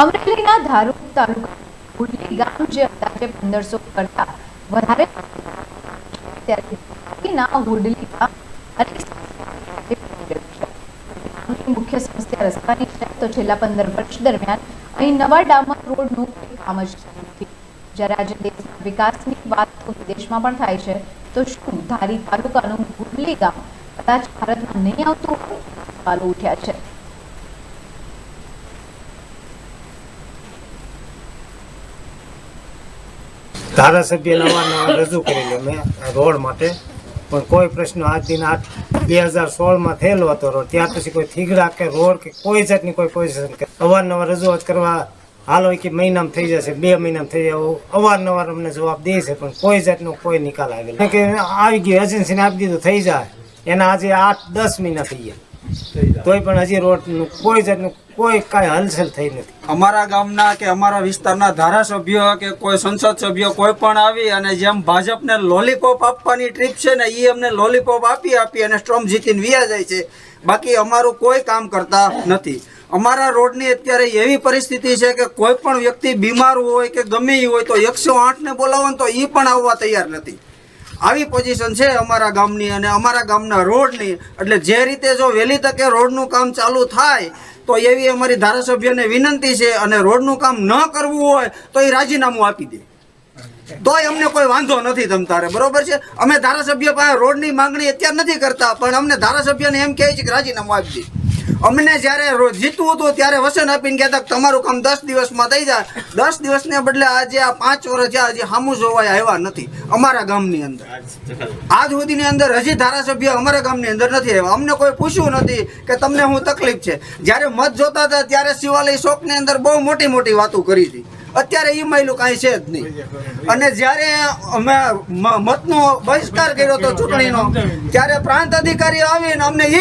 અમરેલીના ધારૂર તાલુકા ઉડલી ગામ જે અંદાજે પંદરસો કરતા વધારે હુડલી ગામ મુખ્ય સમસ્યા રસ્તાની છે. તો છેલ્લા પંદર વર્ષ દરમિયાન અહીં નવા ડામર રોડનું કોઈ કામ જ નથી. જ્યારે આજે દેશના વિકાસની વાત તો વિદેશમાં પણ થાય છે, તો શું ધારી તાલુકાનું હુડલી ગામ કદાચ ભારતમાં નહીં આવતું હોય? સવાલો ઉઠ્યા છે. ધારાસભ્ય નવા રજૂ કરેલો. મેં રોડ માટે. પણ કોઈ પ્રશ્ન આજ દિન આઠ બે હજાર સોળમાં થયેલો હતો રોડ. ત્યાર પછી કોઈ થીગડા કે રોડ કે કોઈ જાતની કોઈ પોઝિશન કે અવારનવાર રજૂઆત કરવા હાલો કે મહિનામાં થઈ જશે, બે મહિનામાં થઈ જાય અવારનવાર અમને જવાબ દે છે, પણ કોઈ જાતનો કોઈ નિકાલ આવેલો કે આવી ગયો એજન્સીને આપી દીધું, થઈ જાય. એના આજે આઠ દસ મહિના થઈ ગયા. તોય પણ હજી રોડનું કોઈ જાતનું કોઈ કાંઈ હલચલ થઈ નથી. અમારા ગામના કે અમારા વિસ્તારના ધારાસભ્ય કે કોઈ સંસદ સભ્ય કોઈ પણ આવી અને જેમ ભાજપને લોલીપોપ આપવાની ટ્રીપ છે ને એ અમને લોલીપોપ આપી આપી અને સ્ટ્રોમ જીતીને વ્યા જાય છે. બાકી અમારું કોઈ કામ કરતા નથી. અમારા રોડની અત્યારે એવી પરિસ્થિતિ છે કે કોઈ પણ વ્યક્તિ બીમાર હોય કે ગમે એ હોય તો એકસો આઠને બોલાવો તો એ પણ આવવા તૈયાર નથી. આવી પોઝિશન છે અમારા ગામની અને અમારા ગામના રોડની. એટલે જે રીતે જો વહેલી તકે રોડનું કામ ચાલુ થાય, તો એવી અમારી ધારાસભ્યને વિનંતી છે અને રોડનું કામ ન કરવું હોય, તો એ રાજીનામું આપી દે. તોય અમને કોઈ વાંધો નથી તમ તારે, બરોબર છે? અમે ધારાસભ્ય પાસે રોડની માંગણી અત્યારે નથી કરતા, પણ અમને ધારાસભ્યને એમ કહે છે કે રાજીનામું આપી દે. અમને જ્યારે જીતવું હતું ત્યારે વચન આપીને કહેતા તમારું કામ દસ દિવસમાં થઈ જાય. દસ દિવસને બદલે આજે આ પાંચ વર્ષ હજી સામું જોવાય આવ્યા નથી અમારા ગામની અંદર. આજ સુધીની અંદર હજી ધારાસભ્ય અમારા ગામની અંદર નથી આવ્યા. અમને કોઈ પૂછ્યું નથી કે તમને હું તકલીફ છે. જ્યારે મત જોતા હતા ત્યારે શિવાલય ચોકની અંદર બહુ મોટી મોટી વાતો કરી હતી. અત્યારે એ માયલું કાંઈ છે જ નહીં. અને જ્યારે અમે મતનો બહિષ્કાર કર્યો હતો ચૂંટણીનો ત્યારે પ્રાંત અધિકારી આવીને અમને એ